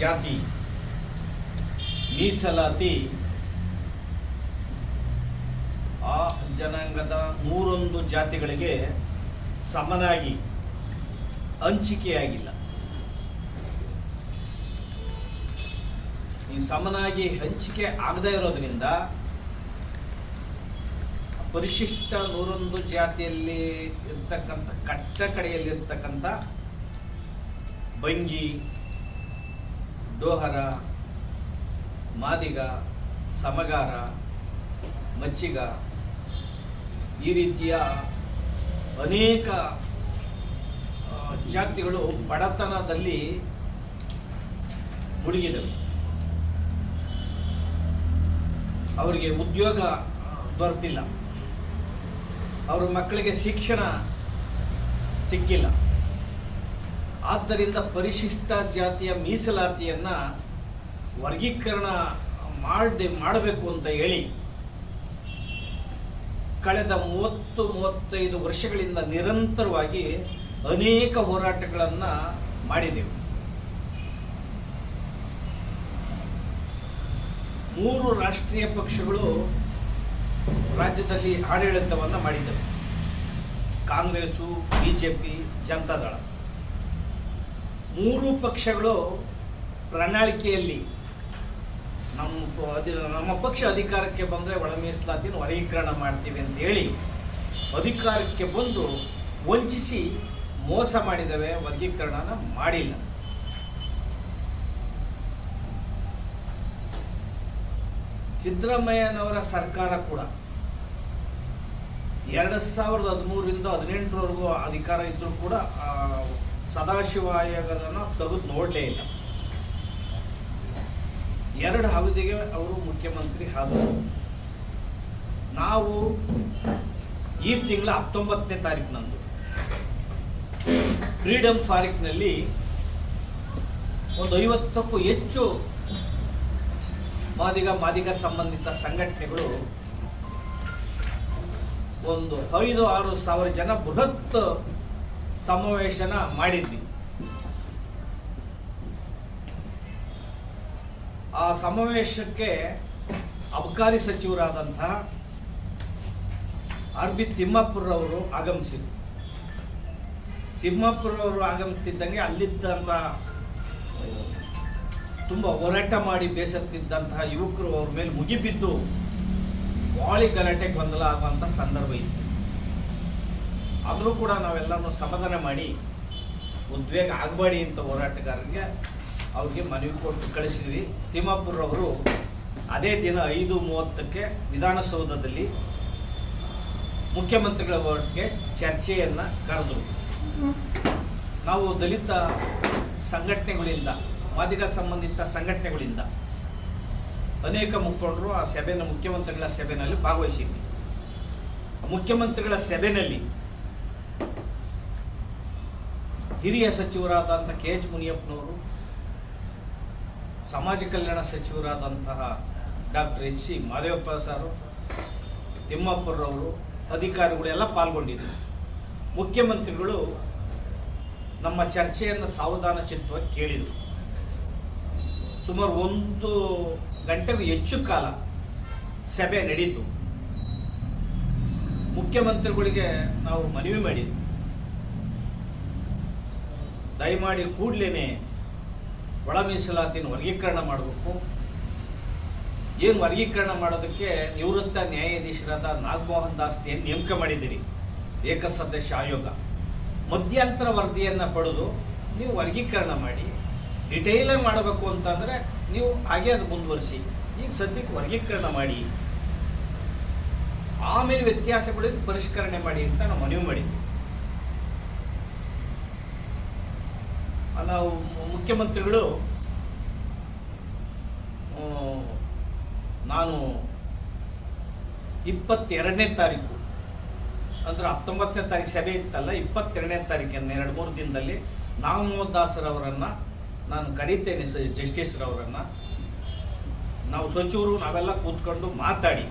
ಜಾತಿ. ಮೀಸಲಾತಿ. ಆ ಜನಾಂಗದ ನೂರೊಂದು ಜಾತಿಗಳಿಗೆ ಸಮನಾಗಿ ಹಂಚಿಕೆಯಾಗಿಲ್ಲ. ಈ ಸಮನಾಗಿ ಹಂಚಿಕೆ ಆಗದೇ ಇರೋದ್ರಿಂದ ಪರಿಶಿಷ್ಟ ನೂರೊಂದು ಜಾತಿಯಲ್ಲಿ ಇರ್ತಕ್ಕಂಥ, ಕಟ್ಟ ಕಡೆಯಲ್ಲಿರ್ತಕ್ಕಂಥ ಬಂಗಿ ಡೋಹರ ಮಾದಿಗ, ಸಮಗಾರ ಮಚ್ಚಿಗ ಈ ರೀತಿಯ ಅನೇಕ ಜಾತಿಗಳು ಬಡತನದಲ್ಲಿ ಮುಳುಗಿದವು. ಅವರಿಗೆ ಉದ್ಯೋಗ ದೊರೆತಿಲ್ಲ ಅವರ ಮಕ್ಕಳಿಗೆ ಶಿಕ್ಷಣ ಸಿಕ್ಕಿಲ್ಲ. ಆದ್ದರಿಂದ ಪರಿಶಿಷ್ಟ ಜಾತಿಯ ಮೀಸಲಾತಿಯನ್ನು ವರ್ಗೀಕರಣ ಮಾಡಿ ಮಾಡಬೇಕು ಅಂತ ಹೇಳಿ ಕಳೆದ ಮೂವತ್ತು, ಮೂವತ್ತೈದು ವರ್ಷಗಳಿಂದ ನಿರಂತರವಾಗಿ ಅನೇಕ ಹೋರಾಟಗಳನ್ನು ಮಾಡಿದೆವು. ಮೂರು ರಾಷ್ಟ್ರೀಯ ಪಕ್ಷಗಳು ರಾಜ್ಯದಲ್ಲಿ ಆಡಳಿತವನ್ನು ಮಾಡಿದವು. ಕಾಂಗ್ರೆಸ್ಸು ಬಿಜೆಪಿ ಜನತಾದಳ ಮೂರು ಪಕ್ಷಗಳು ಪ್ರಣಾಳಿಕೆಯಲ್ಲಿ ನಮ್ಮ ಅಧಿ ನಮ್ಮ ಪಕ್ಷ ಅಧಿಕಾರಕ್ಕೆ ಬಂದರೆ ಒಳ ಮೀಸಲಾತಿನ ವರ್ಗೀಕರಣ ಮಾಡ್ತೀವಿ ಅಂತ ಹೇಳಿ ಅಧಿಕಾರಕ್ಕೆ ಬಂದು ವಂಚಿಸಿ ಮೋಸ ಮಾಡಿದವೆ, ವರ್ಗೀಕರಣನ ಮಾಡಿಲ್ಲ. ಸಿದ್ದರಾಮಯ್ಯನವರ ಸರ್ಕಾರ ಕೂಡ ಎರಡು ಸಾವಿರದ ಹದಿಮೂರರಿಂದ ಹದಿನೆಂಟರವರೆಗೂ ಅಧಿಕಾರ ಇದ್ದರೂ ಕೂಡ ಸದಾಶಿವ ಆಯೋಗದನ್ನು ತೆಗೆದು ನೋಡಲೇ ಇಲ್ಲ. ಎರಡು ಅವಧಿಗೆ ಅವರು ಮುಖ್ಯಮಂತ್ರಿ ಆದರು. ನಾವು ಈ ತಿಂಗಳ ಹತ್ತೊಂಬತ್ತನೇ ತಾರೀಕಿನಂದು ಫ್ರೀಡಮ್ ಫಾರಿಕ್ನಲ್ಲಿ ಒಂದು ಐವತ್ತಕ್ಕೂ ಹೆಚ್ಚು ಮಾದಿಗ ಮಾದಿಗ ಸಂಬಂಧಿತ ಸಂಘಟನೆಗಳು ಒಂದು ಐದು ಆರು ಸಾವಿರ ಜನ ಬೃಹತ್ ಸಮಾವೇಶನ ಮಾಡಿದ್ವಿ. ಆ ಸಮಾವೇಶಕ್ಕೆ ಅಬಕಾರಿ ಸಚಿವರಾದಂತಹ ಆರ್ ಬಿ ತಿಮ್ಮಾಪುರವರು ಆಗಮಿಸಿದ್ರು. ತಿಮ್ಮಾಪುರವರು ಆಗಮಿಸ್ತಿದ್ದಂಗೆ ಅಲ್ಲಿದ್ದಂಥ ತುಂಬ ಹೋರಾಟ ಮಾಡಿ ಬೇಸತ್ತಿದ್ದಂತಹ ಯುವಕರು ಅವ್ರ ಮೇಲೆ ಮುಗಿಬಿದ್ದು ವಾಳಿ ಗಲಾಟೆ ಗೊಂದಲ ಆಗುವಂಥ ಸಂದರ್ಭ ಇತ್ತು. ಆದರೂ ಕೂಡ ನಾವೆಲ್ಲರೂ ಸಮಾಧಾನ ಮಾಡಿ ಉದ್ವೇಗ ಆಗಬೇಡಿ ಅಂತ ಹೋರಾಟಗಾರರಿಗೆ ಅವ್ರಿಗೆ ಮನವಿ ಕೊಟ್ಟು ಕಳಿಸಿದ್ವಿ. ತಿಮ್ಮಾಪುರವರು ಅದೇ ದಿನ ಐದು ಮೂವತ್ತಕ್ಕೆ ವಿಧಾನಸೌಧದಲ್ಲಿ ಮುಖ್ಯಮಂತ್ರಿಗಳ ಒಟ್ಟಿಗೆ ಚರ್ಚೆಯನ್ನು ಕರೆದರು. ನಾವು ದಲಿತ ಸಂಘಟನೆಗಳಿಂದ, ಮಾದಿಗ ಸಂಬಂಧಿತ ಸಂಘಟನೆಗಳಿಂದ ಅನೇಕ ಮುಖಂಡರು ಆ ಸಭೆನ ಮುಖ್ಯಮಂತ್ರಿಗಳ ಸಭೆಯಲ್ಲಿ ಭಾಗವಹಿಸಿದ್ವಿ. ಮುಖ್ಯಮಂತ್ರಿಗಳ ಸಭೆಯಲ್ಲಿ ಹಿರಿಯ ಸಚಿವರಾದಂಥ ಕೆ ಎಚ್ ಮುನಿಯಪ್ಪನವರು, ಸಮಾಜ ಕಲ್ಯಾಣ ಸಚಿವರಾದಂತಹ doctor H C Mahadevappa sir, ತಿಮ್ಮಪ್ಪರವರು ಅಧಿಕಾರಿಗಳೆಲ್ಲ ಪಾಲ್ಗೊಂಡಿದ್ದರು. ಮುಖ್ಯಮಂತ್ರಿಗಳು ನಮ್ಮ ಚರ್ಚೆಯನ್ನು ಸಾವಧಾನ ಚಿತ್ತವಾಗಿ ಕೇಳಿದರು. ಸುಮಾರು ಒಂದು ಗಂಟೆಗೂ ಹೆಚ್ಚು ಕಾಲ ಸಭೆ ನಡೀತು. ಮುಖ್ಯಮಂತ್ರಿಗಳಿಗೆ ನಾವು ಮನವಿ ಮಾಡಿದ್ವಿ. ದಯಮಾಡಿ ಕೂಡಲೇ ಒಳ ಮೀಸಲಾತಿನ ವರ್ಗೀಕರಣ ಮಾಡಬೇಕು. ಏನು ವರ್ಗೀಕರಣ ಮಾಡೋದಕ್ಕೆ ನಿವೃತ್ತ ನ್ಯಾಯಾಧೀಶರಾದ ನಾಗಮೋಹನ್ ದಾಸ್ ಏನು ನೇಮಕ ಮಾಡಿದ್ದೀರಿ? ಏಕಸದಸ್ಯ ಆಯೋಗ. ಮಧ್ಯಂತರ ವರದಿಯನ್ನು ಪಡೆದು ನೀವು ವರ್ಗೀಕರಣ ಮಾಡಿ, ಡಿಟೈಲೇ ಮಾಡಬೇಕು ಅಂತಂದರೆ ನೀವು ಹಾಗೆ ಅದು ಮುಂದುವರಿಸಿ. ಈಗ ಸದ್ಯಕ್ಕೆ ವರ್ಗೀಕರಣ ಮಾಡಿ. ಆಮೇಲೆ ವ್ಯತ್ಯಾಸಗಳಿದ್ದು ಪರಿಷ್ಕರಣೆ ಮಾಡಿ ಅಂತ ನಾವು ಮನವಿ ಮಾಡಿದ್ವಿ. ನಾವು ಮುಖ್ಯಮಂತ್ರಿಗಳು ನಾನು ಇಪ್ಪತ್ತೆರಡನೇ ತಾರೀಕು, ಅಂದರೆ ಹತ್ತೊಂಬತ್ತನೇ ತಾರೀಕು ಸಭೆ ಇತ್ತಲ್ಲ, ಇಪ್ಪತ್ತೆರಡನೇ ತಾರೀಕನ್ನು ಎರಡು ಮೂರು ದಿನದಲ್ಲಿ ನಾಗಮೋಹನ್ ದಾಸರವರನ್ನು ನಾನು ಕರೀತೇನೆ ಸ, ಜಸ್ಟಿಸ್ರವರನ್ನು. ನಾವು ಸಚಿವರು, ನಾವೆಲ್ಲ ಕೂತ್ಕೊಂಡು ಮಾತಾಡಿ.